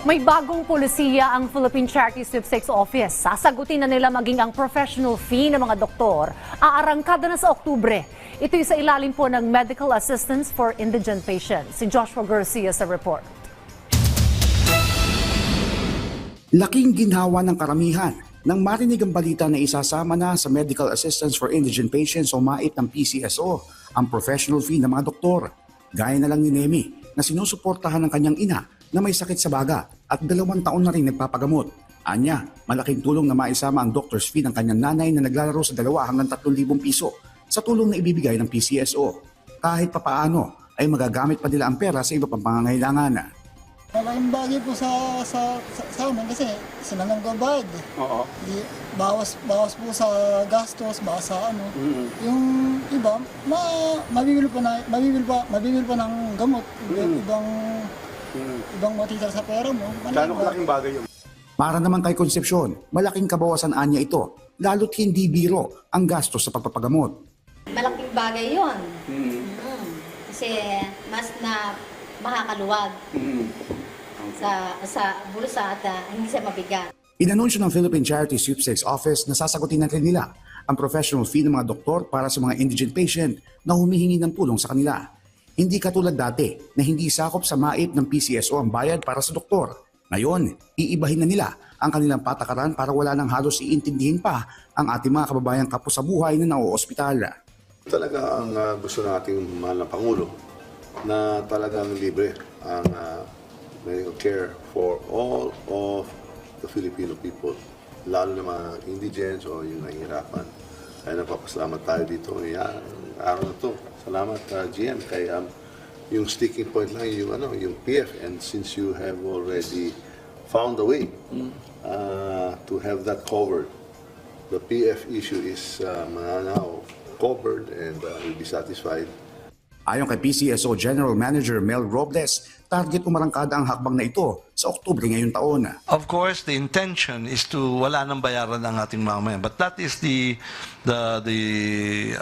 May bagong polisiya ang Philippine Charity Sweepstakes Office. Sasagutin na nila maging ang professional fee ng mga doktor. Aarangkada na sa Oktubre. Ito'y sa ilalim po ng Medical Assistance for Indigent Patients. Si Joshua Garcia sa report. Laking ginhawa ng karamihan nang marinig ang balita na isasama na sa Medical Assistance for Indigent Patients o MAIP ng PCSO ang professional fee ng mga doktor. Gaya na lang ni Nemi na sinusuportahan ng kanyang ina na may sakit sa baga at dalawang taon na rin nagpapagamot. Anya, malaking tulong na maisama ang doctor's fee ng kanyang nanay na naglalaro sa dalawa hanggang 3,000 piso sa tulong na ibibigay ng PCSO. Kahit papaano ay magagamit pa nila ang pera sa iba pang pangangailangan. Malaking bagay po sa, sa, sa, sa amin kasi sila nang gabayad. eh. Oo. Di, bawas, bawas po sa gastos, bawas sa ano. Mm-hmm. Yung iba, ma, mabibili pa na, mabibili pa, mabibili pa ng gamot. Iba- Mm. Ibang, ibang matitira sa pera mo. Gano'ng Malaking kalaking bagay yun? Para naman kay Konsepsyon, malaking kabawasan anya ito, lalo't hindi biro ang gastos sa pagpapagamot. Malaking bagay yun. Mm. Mm. Kasi mas na makakaluwag Mm. sa sa bulsa at ah, hindi siya mabigat. Inanunsyo ng Philippine Charity Sweepstakes Office na sasagutin natin nila ang professional fee ng mga doktor para sa mga indigent patient na humihingi ng tulong sa kanila. Hindi katulad dati na hindi sakop sa MAIP ng PCSO ang bayad para sa doktor. Ngayon, iibahin na nila ang kanilang patakaran para wala nang halos iintindihin pa ang ating mga kababayang kapos sa buhay na nauospital. Talaga ang ah, gusto ng ating mahal na Pangulo na talagang libre ang ah, medical care for all of the Filipino people, lalo na mga indigents o yung nahihirapan. Kaya napapasalamat tayo dito ngayong araw na to. Salamat ah, GM kay um, yung sticking point lang yung ano yung PF and since you have already found a way uh, to have that covered the PF issue is uh, now covered and uh, will be satisfied. Ayon kay PCSO General Manager Mel Robles, target umarangkada ang hakbang na ito sa Oktubre ngayong taon. Of course, the intention is to wala nang bayaran ng ating mamamayan. But that is the the the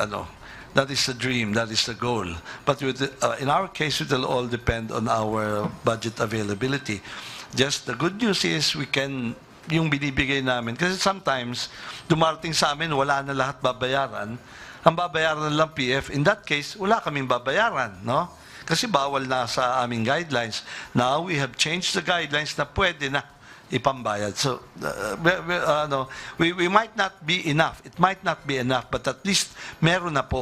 ano, that is the dream, that is the goal. But with uh, in our case, it will all depend on our budget availability. Just the good news is we can yung binibigay namin kasi sometimes dumarating sa amin wala na lahat babayaran. Ang babayaran lang PF, in that case, wala kaming babayaran, no? Kasi bawal na sa aming guidelines. Now we have changed the guidelines na pwede na ipambayad. So, uh, we, we, uh, ano, we, we might not be enough. It might not be enough, but at least meron na po.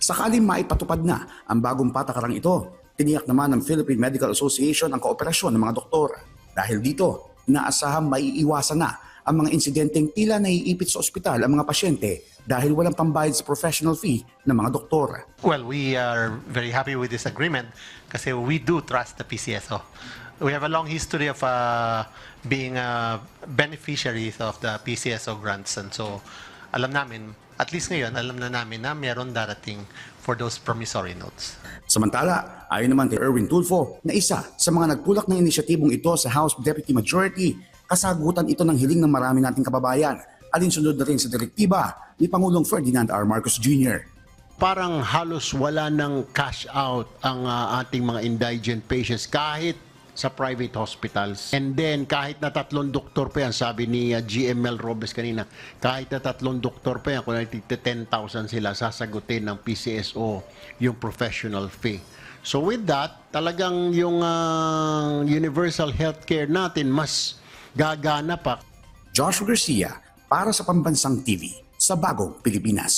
Sakaling maipatupad na ang bagong patakarang ito, tiniyak naman ng Philippine Medical Association ang kooperasyon ng mga doktor. Dahil dito, inaasahang maiiwasan na ang mga insidenteng tila naiipit sa ospital ang mga pasyente dahil walang pambayad sa professional fee ng mga doktor. Well, we are very happy with this agreement kasi we do trust the PCSO. We have a long history of uh, being uh, beneficiaries of the PCSO grants and so alam namin, at least ngayon, alam na namin na meron darating for those promissory notes. Samantala, ayon naman kay Erwin Tulfo na isa sa mga nagtulak ng inisyatibong ito sa House Deputy Majority, kasagutan ito ng hiling ng marami nating kababayan, alinsunod na rin sa direktiba ni Pangulong Ferdinand R. Marcos Jr. parang halos wala ng cash out ang ah, ating mga indigent patients kahit sa private hospitals. And then kahit na tatlong doktor pa yan, sabi ni ah, GML Robles kanina, kahit na tatlong doktor pa yan, kung nagtigta 10,000 sila, sasagutin ng PCSO yung professional fee. So with that, talagang yung ah, universal healthcare natin mas gagana pa Joshua Garcia para sa Pambansang TV sa Bagong Pilipinas.